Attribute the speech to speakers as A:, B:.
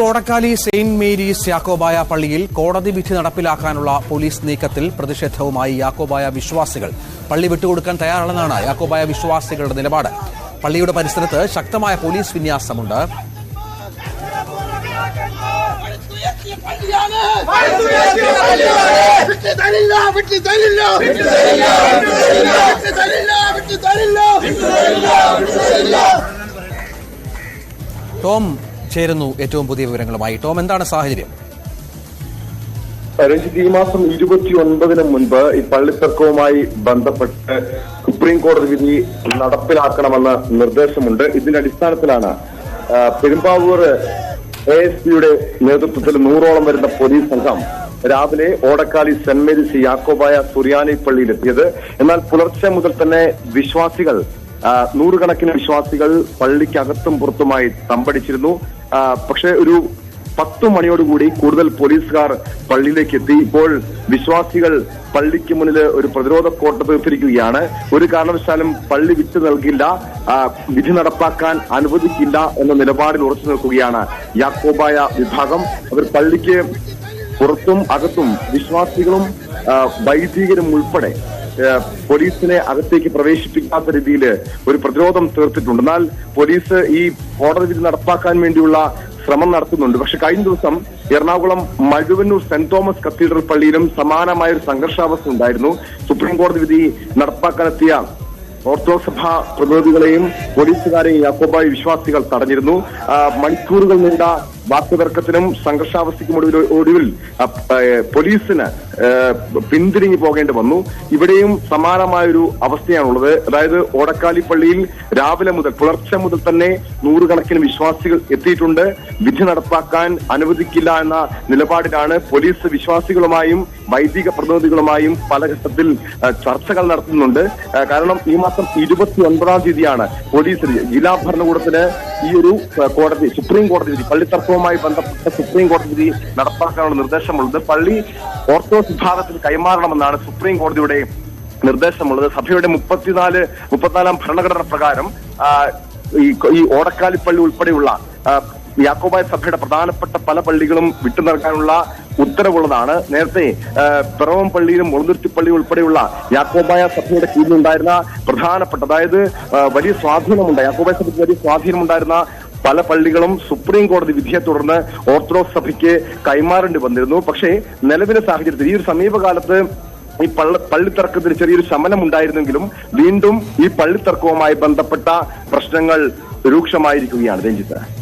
A: Odakkali Saint Mary's Yakobaya പള്ളിയിൽ കോടതി വിധി നടപ്പിലാക്കാനുള്ള പോലീസ് നീക്കത്തിൽ പ്രതിഷേധവുമായി യാക്കോബായ വിശ്വാസികൾ. പള്ളി വിട്ടുകൊടുക്കാൻ തയ്യാറാണെന്നാണ് യാക്കോബായ വിശ്വാസികളുടെ നിലപാട്. പള്ളിയുടെ പരിസരത്ത് ശക്തമായ പോലീസ് വിന്യാസമുണ്ട്. ടോം ചേരുന്നു ഏറ്റവും പുതിയ വിവരങ്ങളുമായി. ടോം എന്താണ് സാഹചര്യം?
B: രഞ്ജിത്ത് ഈ മാസം ഇരുപത്തി ഒൻപതിന് മുൻപ് ഈ പള്ളിത്തർക്കവുമായി ബന്ധപ്പെട്ട് സുപ്രീം കോടതി വിധി നടപ്പിലാക്കണമെന്ന നിർദ്ദേശമുണ്ട്. ഇതിന്റെ അടിസ്ഥാനത്തിലാണ് പെരുമ്പാവൂർ എ എസ് പിയുടെ നേതൃത്വത്തിൽ നൂറോളം വരുന്ന പോലീസ് സംഘം രാവിലെ ഓടക്കാലി സെന്റ് മേരീസ് യാക്കോബായ സുറിയാനി പള്ളിയിലെത്തിയത് എന്നാൽ പുലർച്ചെ മുതൽ തന്നെ വിശ്വാസികൾ നൂറുകണക്കിന് വിശ്വാസികൾ പള്ളിക്കകത്തും പുറത്തുമായി തമ്പടിച്ചിരുന്നു. പക്ഷേ ഒരു പത്തു മണിയോടുകൂടി കൂടുതൽ പോലീസുകാർ പള്ളിയിലേക്ക് എത്തി ഇപ്പോൾ വിശ്വാസികൾ പള്ളിക്ക് മുന്നിൽ ഒരു പ്രതിരോധ കോട്ട തീർത്തിരിക്കുകയാണ് ഒരു കാരണവശാലും പള്ളി വിട്ടു നൽകില്ല. വിധി നടപ്പാക്കാൻ അനുവദിക്കില്ല എന്ന നിലപാടിൽ ഉറച്ചു നിൽക്കുകയാണ് യാക്കോബായ വിഭാഗം. അവർ പള്ളിക്ക് പുറത്തും അകത്തും വിശ്വാസികളും വൈദികരും ഉൾപ്പെടെ പോലീസിനെ അകത്തേക്ക് പ്രവേശിപ്പിക്കാത്ത രീതിയിൽ ഒരു പ്രതിരോധം തീർത്തിട്ടുണ്ട്. എന്നാൽ പോലീസ് ഈ കോടതി വിധി നടപ്പാക്കാൻ വേണ്ടിയുള്ള ശ്രമം നടത്തുന്നുണ്ട്. പക്ഷെ കഴിഞ്ഞ ദിവസം Ernakulam Mazhuvannoor saint Thomas cathedral പള്ളിയിലും സമാനമായ ഒരു സംഘർഷാവസ്ഥ ഉണ്ടായിരുന്നു. സുപ്രീം കോടതി വിധി നടപ്പാക്കാനെത്തിയ ഓർത്തഡോക്സ് സഭ പ്രതിനിധികളെയും പോലീസുകാരെയും യാക്കോബായി വിശ്വാസികൾ തടഞ്ഞിരുന്നു. മണിക്കൂറുകൾ നീണ്ട വാക്കുതർക്കത്തിനും സംഘർഷാവസ്ഥയ്ക്കും ഒടുവിൽ ഒടുവിൽ പോലീസിന് പിന്തിരിഞ്ഞു പോകേണ്ടി വന്നു. ഇവിടെയും സമാനമായൊരു അവസ്ഥയാണുള്ളത്. അതായത് ഓടക്കാലിപ്പള്ളിയിൽ രാവിലെ മുതൽ പുലർച്ചെ മുതൽ തന്നെ നൂറുകണക്കിന് വിശ്വാസികൾ എത്തിയിട്ടുണ്ട്. വിധി നടപ്പാക്കാൻ അനുവദിക്കില്ല എന്ന നിലപാടിലാണ് പോലീസ് വിശ്വാസികളുമായും വൈദിക പ്രതിനിധികളുമായും പല ഘട്ടത്തിൽ ചർച്ചകൾ നടത്തുന്നുണ്ട്. കാരണം ഈ മാസം ഇരുപത്തി ഒൻപതാം തീയതിയാണ് പോലീസ് ജില്ലാ ഭരണകൂടത്തിന് ഈ ഒരു കോടതി സുപ്രീം കോടതി വിധി പള്ളി തർക്കവുമായി ബന്ധപ്പെട്ട സുപ്രീം കോടതി വിധി നടപ്പാക്കാനുള്ള നിർദ്ദേശമുള്ളത് പള്ളി ഓർത്തഡോക്സ് സിദ്ധാന്തത്തിൽ കൈമാറണമെന്നാണ് സുപ്രീം കോടതിയുടെ നിർദ്ദേശമുള്ളത്. സഭയുടെ മുപ്പത്തിനാല് മുപ്പത്തിനാലാം ഭരണഘടന പ്രകാരം ഈ ഓടക്കാലിപ്പള്ളി ഉൾപ്പെടെയുള്ള യാക്കോബായ സഭയുടെ പ്രധാനപ്പെട്ട പല പള്ളികളും വിട്ടു നൽകാനുള്ള ഉത്തരവുള്ളതാണ്. നേരത്തെ പിറവം പള്ളിയിലും മുളന്തുരുത്തിപ്പള്ളി ഉൾപ്പെടെയുള്ള യാക്കോബായ സഭയുടെ കീഴിലുണ്ടായിരുന്ന പ്രധാനപ്പെട്ട അതായത് വലിയ സ്വാധീനമുണ്ട്. യാക്കോബായ സഭയ്ക്ക് വലിയ സ്വാധീനമുണ്ടായിരുന്ന പല പള്ളികളും സുപ്രീം കോടതി വിധിയെ തുടർന്ന് ഓർത്തഡോക്സ് സഭയ്ക്ക് കൈമാറേണ്ടി വന്നിരുന്നു. പക്ഷേ നിലവിലെ സാഹചര്യത്തിൽ ഈ ഒരു സമീപകാലത്ത് ഈ പള്ള പള്ളിത്തർക്കത്തിന് ചെറിയൊരു ശമനം ഉണ്ടായിരുന്നെങ്കിലും വീണ്ടും ഈ പള്ളിത്തർക്കവുമായി ബന്ധപ്പെട്ട പ്രശ്നങ്ങൾ രൂക്ഷമായിരിക്കുകയാണ് രഞ്ജിത്ത്.